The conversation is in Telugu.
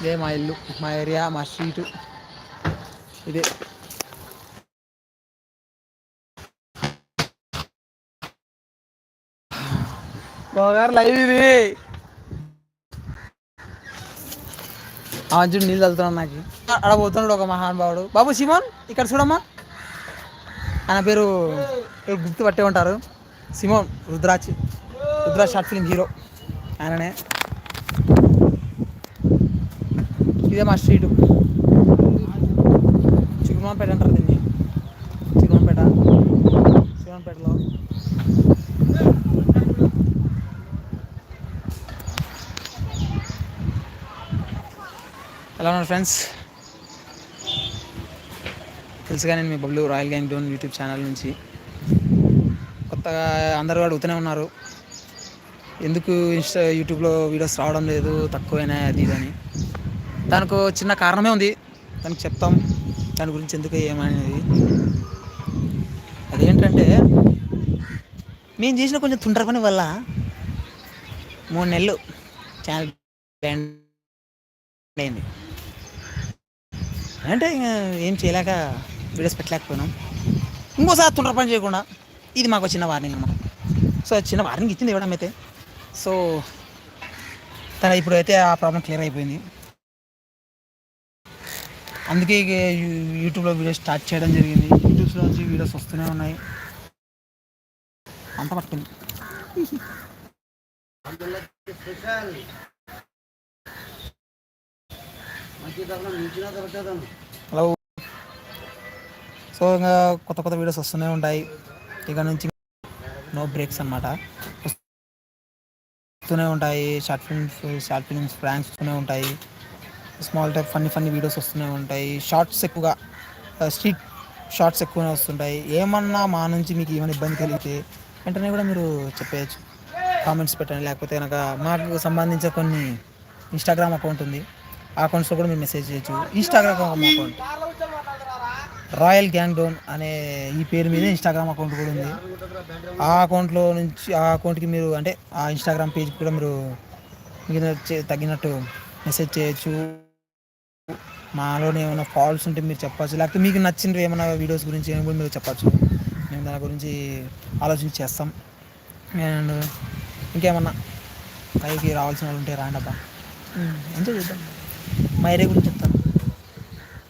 ఇదే మా ఇల్లు మా ఏరియా మా స్ట్రీట్. ఇదే. బాగారు లైవ్ ఇది. అర్జున్ నీళ్ళు చల్లుతున్నాడు నాకు. అక్కడ పోతున్నాడు ఒక మహానుభావుడు. బాబు సిమోన్ ఇక్కడ చూడమ్మా. ఆయన పేరు గుర్తు పట్టే ఉంటారు. Simon Rudraj Rudraj short film hero. ఆయననే. ఇదే మా స్ట్రీటు. చిగుమాపేట అంటారు దీన్ని. చిగుమాపేట చిగుమాపేటలో ఎలా ఉన్నారు ఫ్రెండ్స్? తెలుసుగా నేను మీ Bablu royal gang don YouTube channel నుంచి కొత్తగా అందరూ అడుగుతూనే ఉన్నారు. ఎందుకు ఇన్స్టా యూట్యూబ్లో వీడియోస్ రావడం లేదు తక్కువైనా అది ఇది అని. దానికి చిన్న కారణమే ఉంది. దానికి చెప్తాం. దాని గురించి ఎందుకు ఏమనేది. అదేంటంటే మేము చేసిన కొంచెం తుండ్ర పని వల్ల మూడు నెలలు ఛానల్ బ్యాండ్ అయింది. అంటే ఇంకా ఏం చేయలేక వీడియోస్ పెట్టలేకపోయినాం. ఇంకోసారి తుండ్ర పని చేయకుండా ఇది మాకు చిన్న వార్నింగ్ అన్నమాట. సో చిన్న వార్నింగ్ ఇచ్చింది ఇవ్వడం అయితే సో తన ఇప్పుడు అయితే ఆ ప్రాబ్లం క్లియర్ అయిపోయింది. అందుకే ఇక యూట్యూబ్లో వీడియోస్ స్టార్ట్ చేయడం జరిగింది. యూట్యూబ్లో నుంచి వీడియోస్ వస్తూనే ఉన్నాయి. అంత పట్టింది. హలో. సో ఇంకా కొత్త కొత్త వీడియోస్ వస్తూనే ఉంటాయి. ఇక నుంచి నో బ్రేక్స్ అనమాట వస్తూనే ఉంటాయి. Short films short films pranks వస్తూనే ఉంటాయి. Small type funny funny videos వస్తూనే ఉంటాయి. షార్ట్స్ ఎక్కువగా స్ట్రీట్ షార్ట్స్ ఎక్కువనే వస్తుంటాయి. ఏమన్నా మా నుంచి మీకు ఏమైనా ఇబ్బంది కలిగితే వెంటనే కూడా మీరు చెప్పేయచ్చు. కామెంట్స్ పెట్టండి. లేకపోతే కనుక మాకు సంబంధించిన కొన్ని ఇన్స్టాగ్రామ్ అకౌంట్ ఉంది. ఆ అకౌంట్స్లో కూడా మీరు మెసేజ్ చేయొచ్చు. Instagram account royal gang don అనే ఈ పేరు మీద ఇన్స్టాగ్రామ్ అకౌంట్ కూడా ఉంది. ఆ అకౌంట్లో నుంచి ఆ అకౌంట్కి మీరు అంటే ఆ ఇన్స్టాగ్రామ్ పేజ్కి కూడా మీరు మీకు తగినట్టు మెసేజ్ చేయొచ్చు. మాలోనే ఏమైనా ఫాల్స్ ఉంటే మీరు చెప్పచ్చు. లేకపోతే మీకు నచ్చినవి ఏమైనా వీడియోస్ గురించి ఏమైనా కూడా మీరు చెప్పచ్చు. మేము దాని గురించి ఆలోచించి చేస్తాం. అండ్ ఇంకేమన్నా? పైకి రావాల్సిన వాళ్ళు ఉంటే రాండబ్బా. ఎంజాయ్ చేద్దాం. మా ఏరియా గురించి